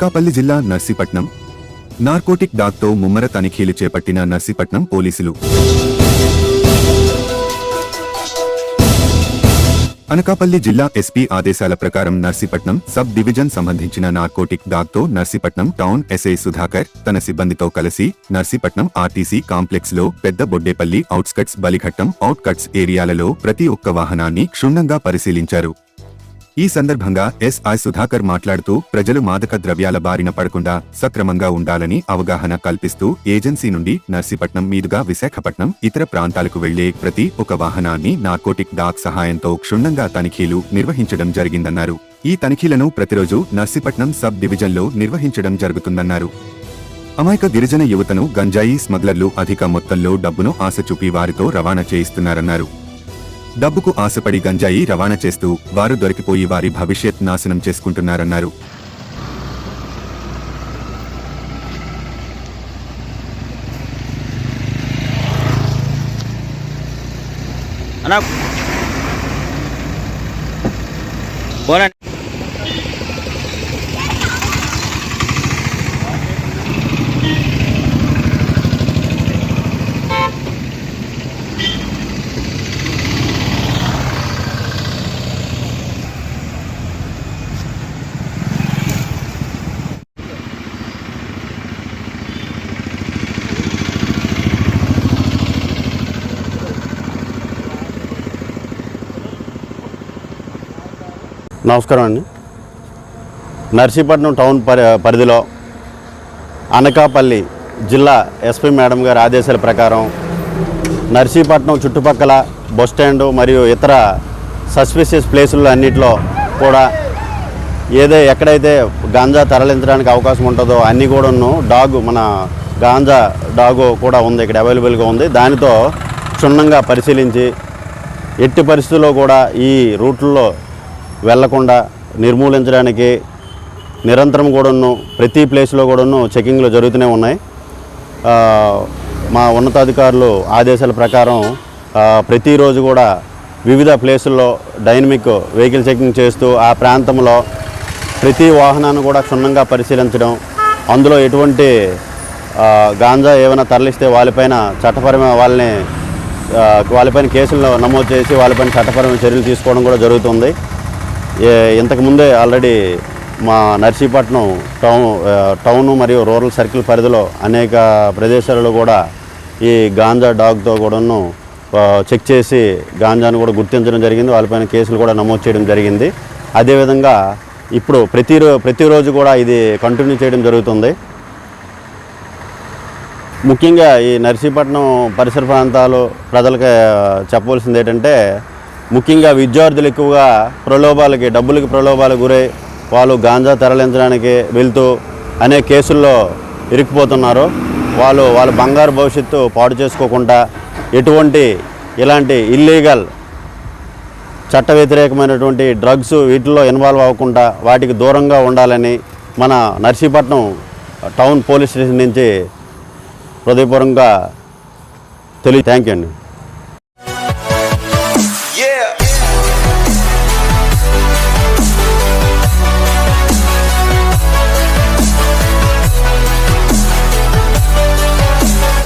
అనకాపల్లి జిల్లా నర్సీపట్నం. నార్కోటిక్ డాగ్తో ముమ్మర తనిఖీలు చేపట్టిన నర్సీపట్నం పోలీసులు. అనకాపల్లి జిల్లా ఎస్పీ ఆదేశాల ప్రకారం నర్సీపట్నం సబ్ డివిజన్ సంబంధించిన నార్కోటిక్ డాగ్తో నర్సీపట్నం టౌన్ ఎస్ఐ సుధాకర్ తన సిబ్బందితో కలిసి నర్సీపట్నం ఆర్టీసీ కాంప్లెక్స్లో పెద్ద బొడ్డేపల్లి అవుట్స్కట్స్ బలిఘట్టం అవుట్కట్స్ ఏరియాలలో ప్రతి ఒక్క వాహనాన్ని క్షుణ్ణంగా పరిశీలించారు. ఈ సందర్భంగా ఎస్ఐ సుధాకర్ మాట్లాడుతూ ప్రజలు మాదక ద్రవ్యాల బారిన పడకుండా సక్రమంగా ఉండాలని అవగాహన కల్పిస్తూ ఏజెన్సీ నుండి నర్సీపట్నం మీదుగా విశాఖపట్నం ఇతర ప్రాంతాలకు వెళ్ళే ప్రతి ఒక వాహనాన్ని నార్కోటిక్ డాక్ సహాయంతో క్షుణ్ణంగా తనిఖీలు నిర్వహించడం జరిగిందన్నారు. ఈ తనిఖీలను ప్రతిరోజు నర్సీపట్నం సబ్ డివిజన్లో నిర్వహించడం జరుగుతుందన్నారు. అమాయక గిరిజన యువతను గంజాయి స్మగ్లర్లు అధిక మొత్తంలో డబ్బును ఆశ చూపి వారితో రవాణా చేయిస్తున్నారన్నారు. డబ్బుకు ఆశపడి గంజాయి రవాణా చేస్తూ వారు దొరికిపోయి వారి భవిష్యత్ నాశనం చేసుకుంటున్నారన్నారు. అన్నా. నమస్కారం అండి. నర్సీపట్నం టౌన్ పరి పరిధిలో అనకాపల్లి జిల్లా ఎస్పీ మేడం గారి ఆదేశాల ప్రకారం నర్సీపట్నం చుట్టుపక్కల బస్ స్టాండ్ మరియు ఇతర సస్పిషియస్ ప్లేసులు అన్నింటిలో కూడా ఏదే ఎక్కడైతే గాంజా తరలించడానికి అవకాశం ఉంటుందో అన్నీ కూడాను డాగు మన గాంజా డాగు కూడా ఉంది ఇక్కడ అవైలబుల్గా ఉంది. దానితో క్షుణ్ణంగా పరిశీలించి ఎట్టి పరిస్థితుల్లో కూడా ఈ రూట్లలో వెళ్ళకుండా నిర్మూలించడానికి నిరంతరం కూడాను ప్రతి ప్లేస్లో కూడాను చెకింగ్లు జరుగుతూనే ఉన్నాయి. మా ఉన్నతాధికారులు ఆదేశాల ప్రకారం ప్రతిరోజు కూడా వివిధ ప్లేసుల్లో డైనమిక్ వెహికల్ చెకింగ్ చేస్తూ ఆ ప్రాంతంలో ప్రతి వాహనాన్ని కూడా క్షుణ్ణంగా పరిశీలించడం అందులో ఎటువంటి గాంజా ఏమైనా తరలిస్తే వాళ్ళపైన చట్టపరమైన వాళ్ళని వాళ్ళపైన కేసులు నమోదు చేసి వాళ్ళపైన చట్టపరమైన చర్యలు తీసుకోవడం కూడా జరుగుతుంది. ఇంతకుముందే ఆల్రెడీ మా నర్సీపట్నం టౌన్ టౌన్ మరియు రూరల్ సర్కిల్ పరిధిలో అనేక ప్రదేశాలలో కూడా ఈ గాంజా డాగ్తో కూడాను చెక్ చేసి గాంజాను కూడా గుర్తించడం జరిగింది. వాళ్ళపైన కేసులు కూడా నమోదు చేయడం జరిగింది. అదేవిధంగా ఇప్పుడు ప్రతిరో ప్రతిరోజు కూడా ఇది కంటిన్యూ చేయడం జరుగుతుంది. ముఖ్యంగా ఈ నర్సీపట్నం పరిసర ప్రాంతాలు ప్రజలకు చెప్పవలసింది ఏంటంటే ముఖ్యంగా విద్యార్థులు ఎక్కువగా ప్రలోభాలకి డబ్బులకి ప్రలోభాలకు గురై వాళ్ళు గాంజా తరలించడానికి వెళ్తూ అనేక కేసుల్లో ఇరుక్కుపోతున్నారు. వాళ్ళు వాళ్ళ బంగారు భవిష్యత్తు పాడు చేసుకోకుండా ఎటువంటి ఇలాంటి ఇల్లీగల్ చట్ట వ్యతిరేకమైనటువంటి డ్రగ్స్ వీటిల్లో ఇన్వాల్వ్ అవ్వకుండా వాటికి దూరంగా ఉండాలని మన నర్సీపట్నం టౌన్ పోలీస్ స్టేషన్ నుంచి హృదయపూర్వకంగా తెలియ థ్యాంక్ యూ అండి.